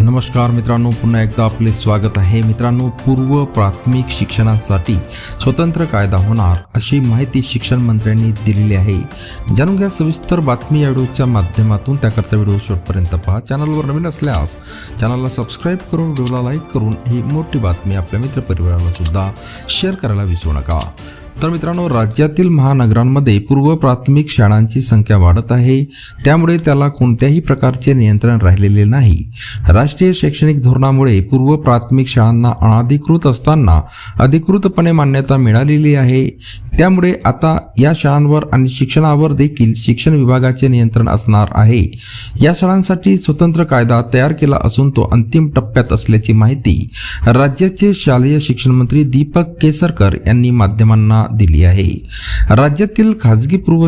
नमस्कार मित्रांनो पुन्हा एकदा आपले स्वागत आहे. मित्रांनो पूर्व प्राथमिक शिक्षणासाठी स्वतंत्र कायदा होणार अशी माहिती शिक्षण मंत्र्यांनी दिलेली आहे. जाणून घ्या सविस्तर बातमी या व्हिडिओच्या माध्यमातून. त्याकरता व्हिडिओ शेवटपर्यंत पहा. चॅनलवर नवीन असल्यास चॅनलला सबस्क्राईब करून व्हिडिओला लाईक करून ही मोठी बातमी आपल्या मित्रपरिवाराला सुद्धा शेअर करायला विसरू नका. तर मित्रांनो राज्यातील महानगरांमध्ये पूर्व प्राथमिक शाळांची संख्या वाढत आहे. त्यामुळे त्याला कोणत्याही प्रकारचे नियंत्रण राहिलेले नाही. राष्ट्रीय शैक्षणिक धोरणामुळे पूर्व प्राथमिक शाळांना अनाधिकृत असताना अधिकृतपणे मान्यता मिळालेली आहे. त्यामुळे आता या शाळांवर आणि शिक्षणावर देखील शिक्षण विभागाचे नियंत्रण असणार आहे. या शाळांसाठी स्वतंत्र कायदा तयार केला असून तो अंतिम टप्प्यात असल्याची माहिती राज्याचे शालेय शिक्षण मंत्री दीपक केसरकर यांनी माध्यमांना दिली आहे. राज्यातील खाजगी पूर्व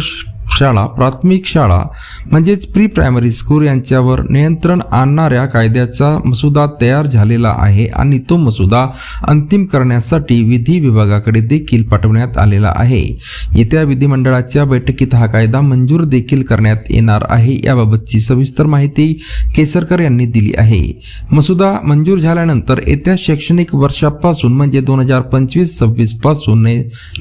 शाळा प्राथमिक शाळा म्हणजेच प्री प्रायमरी स्कूल यांच्यावर नियंत्रण आणणाऱ्या कायद्याचा मसुदा तयार झालेला आहे आणि तो मसुदा अंतिम करण्यासाठी विधी विभागाकडे देखील पाठवण्यात आलेला आहे. येत्या विधिमंडळाच्या बैठकीत हा कायदा मंजूर देखील करण्यात येणार आहे याबाबतची सविस्तर माहिती केसरकर यांनी दिली आहे. मसुदा मंजूर झाल्यानंतर येत्या शैक्षणिक वर्षापासून म्हणजे दोन हजार पंचवीस सव्वीसपासून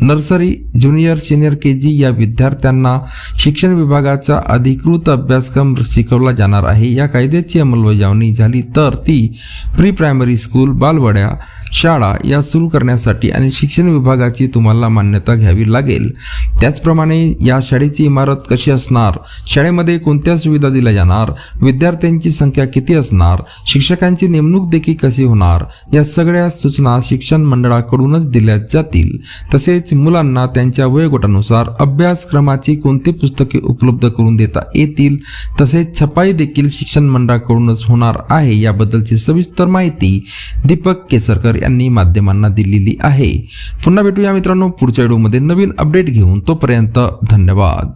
nursery junior senior K G या विद्यार्थ्यांना शिक्षण विभागाचा अधिकृत अभ्यासक्रम शिकवला जाणार आहे. या कायद्याची अंमलबजावणी झाली तर ती प्री प्रायमरी स्कूल बालवाड्या शाळा या सुरू करण्यासाठी आणि शिक्षण विभागाची तुम्हाला मान्यता घ्यावी लागेल. त्याचप्रमाणे या शाळेची इमारत कशी असणार? शाळेमध्ये कोणत्या सुविधा दिल्या जाणार? विद्यार्थ्यांची संख्या किती असणार? शिक्षकांची नेमणूक देखील कशी होणार? या सगळ्या सूचना शिक्षण मंडळाकडूनच दिल्या जातील. तसेच मुलांना त्यांच्या वयोगटानुसार अभ्यासक्रमाची कोणती पुस्तके उपलब्ध करून देता येतील? तसेच छपाई देखील शिक्षण मंडळाकडूनच होणार आहे याबद्दलची सविस्तर माहिती दीपक केसरकर यांनी माध्यमांना दिलेली आहे. पुन्हा भेटूया मित्रांनो पुढच्या व्हिडिओमध्ये नवीन अपडेट घेऊन तोपर्यंत धन्यवाद.